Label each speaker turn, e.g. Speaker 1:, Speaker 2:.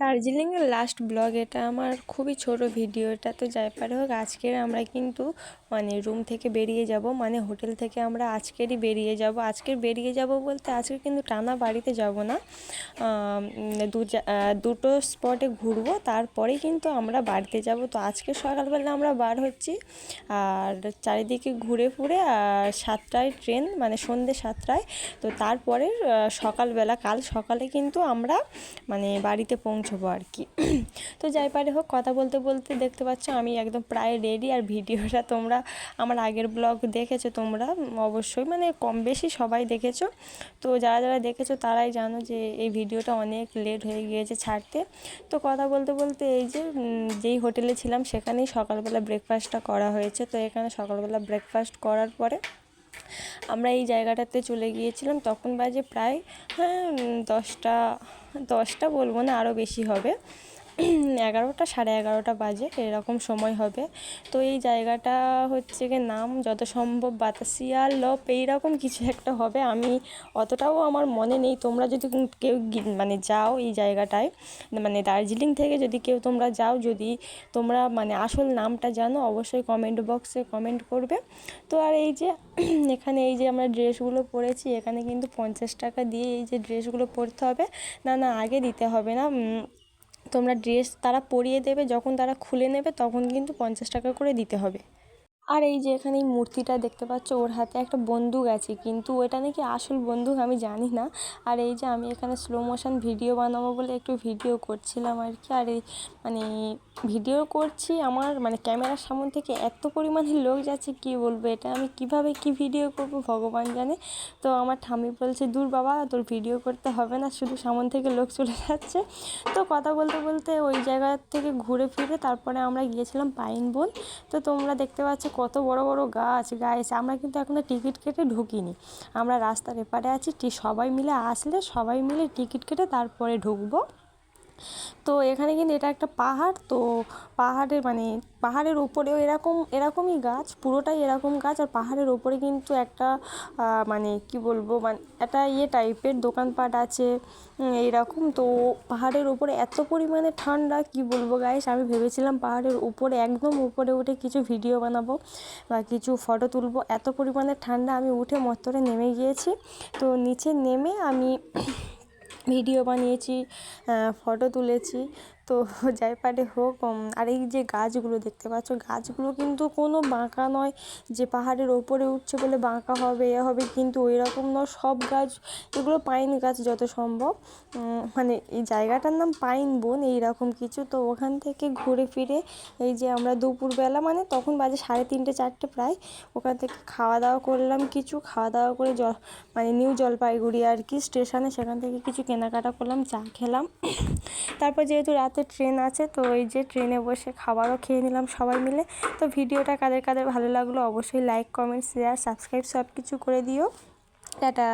Speaker 1: দার্জিলিংয়ের last blog এটা আমার খুবই ছোট ভিডিও এটা তো যাই পারে হোক, আজকের আমরা কিন্তু মানে রুম থেকে বেরিয়ে যাব মানে হোটেল থেকে আমরা আজকেরই বেরিয়ে যাব। আজকের বেরিয়ে যাব বলতে আজকে কিন্তু টানা বাড়িতে যাব না। দু দুটো স্পটে ঘুরবো, তারপরে কিন্তু আমরা বাড়িতে যাব। তো আজকে সকালবেলা আমরা বার হচ্ছি, আর চারিদিকে ঘুরে ফুরে, আর সাতটায় ট্রেন মানে সন্ধ্যে সাতটায়। তো তারপরে সকালবেলা, কাল সকালে কিন্তু আমরা মানে বাড়িতে পৌঁছবো আর কি। তো যাই পারে হোক, কথা বলতে বলতে দেখতে পাচ্ছ আমি একদম প্রায় রেডি আর ভিডিওটা তোমরা, আমার আগের ব্লগ দেখেছ তোমরা অবশ্যই। মানে কম বেশি সবাই দেখেছ। তো যারা যারা দেখেছ তারাই জানো যে এই ভিডিওটা অনেক লেট হয়ে গিয়েছে ছাড়তে। তো কথা বলতে বলতে এই যে যেই হোটেলে ছিলাম সেখানেই সকালবেলা ব্রেকফাস্টটা করা হয়েছে। তো এখানে সকালবেলা ব্রেকফাস্ট করার পরে আমরা এই জায়গাটাতে চলে গিয়েছিলাম। তখন বাজে প্রায় হ্যাঁ দশটা দশটা বলব না আরও বেশি হবে। এগারোটা, সাড়ে এগারোটা বাজে, এরকম সময় হবে। তো এই জায়গাটা হচ্ছে গিয়ে নাম যত সম্ভব বাতাসিয়া, লপ, এইরকম কিছু একটা হবে। আমি অতটাও আমার মনে নেই। তোমরা যদি কেউ মানে যাও এই জায়গাটায় মানে দার্জিলিং থেকে যদি কেউ তোমরা যাও, যদি তোমরা মানে আসল নামটা জানো, অবশ্যই কমেন্ট বক্সে কমেন্ট করবে। তো আর এই যে এখানে এই যে আমরা ড্রেসগুলো পরেছি, এখানে কিন্তু পঞ্চাশ টাকা দিয়ে এই যে ড্রেসগুলো পরতে হবে। না না, আগে দিতে হবে না। তোমরা ড্রেস তারা পরিয়ে দেবে, যখন তারা খুলে নেবে, তখন কিন্তু পঞ্চাশ টাকা করে দিতে হবে। আর এই যে এখানে এই মূর্তিটা দেখতে পাচ্ছ ওর হাতে একটা বন্দুক আছে, কিন্তু ওটা নাকি আসল বন্দুক আমি জানি না। আর এই যে আমি এখানে স্লো মোশন ভিডিও বানাবো বলে একটু ভিডিও করছিলাম আর কি। আর এই মানে ভিডিও করছি আমার মানে ক্যামেরার সামনে থেকে এত পরিমাণে লোক যাচ্ছে, কি বলব এটা? আমি কীভাবে কি ভিডিও করব ভগবান জানে। তো আমার ঠাম্মি বলছে, দূর বাবা, তোর ভিডিও করতে হবে না, শুধু সামন থেকে লোক চলে যাচ্ছে। তো কথা বলতে বলতে ওই জায়গা থেকে ঘুরে ফিরে তারপরে আমরা গিয়েছিলাম পাইন বোন তো তোমরা দেখতে পাচ্ছ কত বড় বড় গাছ গাছ আমরা কিন্তু এখনও টিকিট কেটে ঢুকিনি। আমরা রাস্তার এপারে আছি সবাই মিলে আসলে সবাই মিলে টিকিট কেটে তারপরে ঢুকবো। তো এখানে কিন্তু এটা একটা পাহাড় তো পাহাড়ের মানে পাহাড়ের উপরেও এরকম এরকমই গাছ পুরোটাই এরকম গাছ আর পাহাড়ের ওপরে কিন্তু একটা মানে কি বলব মানে একটা ইয়ে টাইপের দোকানপাট আছে উম, এইরকম। তো পাহাড়ের উপরে এত পরিমাণে ঠান্ডা কি বলব গাইস আমি ভেবেছিলাম পাহাড়ের উপরে একদম উপরে উঠে কিছু ভিডিও বানাবো বা কিছু ফটো তুলবো। এত পরিমাণে ঠান্ডা আমি উঠে মত্তরে নেমে গিয়েছি। তো নিচে নেমে আমি ভিডিও বানিয়েছি ফটো তুলেছি। তো যাই পারে হোক আর এই যে গাছগুলো দেখতে পাচ্ছ, গাছগুলো কিন্তু কোনো বাঁকা নয়, যে পাহাড়ের ওপরে উঠছে বলে বাঁকা হবে, এ হবে, কিন্তু ওই রকম নয়, সব গাছ, এগুলো পাইন গাছ যত সম্ভব। মানে এই জায়গাটার নাম পাইন বন, এইরকম কিছু। তো ওখান থেকে ঘুরে ফিরে এই যে আমরা দুপুরবেলা মানে তখন বাজে সাড়ে তিনটে, চারটে প্রায়, ওখান থেকে খাওয়া দাওয়া করলাম কিছু, খাওয়া দাওয়া করে জল মানে নিউ জলপাইগুড়ি আর কি স্টেশনে, সেখান থেকে কিছু কেনাকাটা করলাম, চা খেলাম। তারপর যেহেতু রাতে ট্রেন আছে, তো এই যে ট্রেনে বসে খাবারও খেয়ে নিলাম সবাই মিলে। তো ভিডিওটা কাদের কাদের ভালো লাগল অবশ্যই লাইক কমেন্ট শেয়ার সাবস্ক্রাইব সব কিছু করে দিও। টাটা।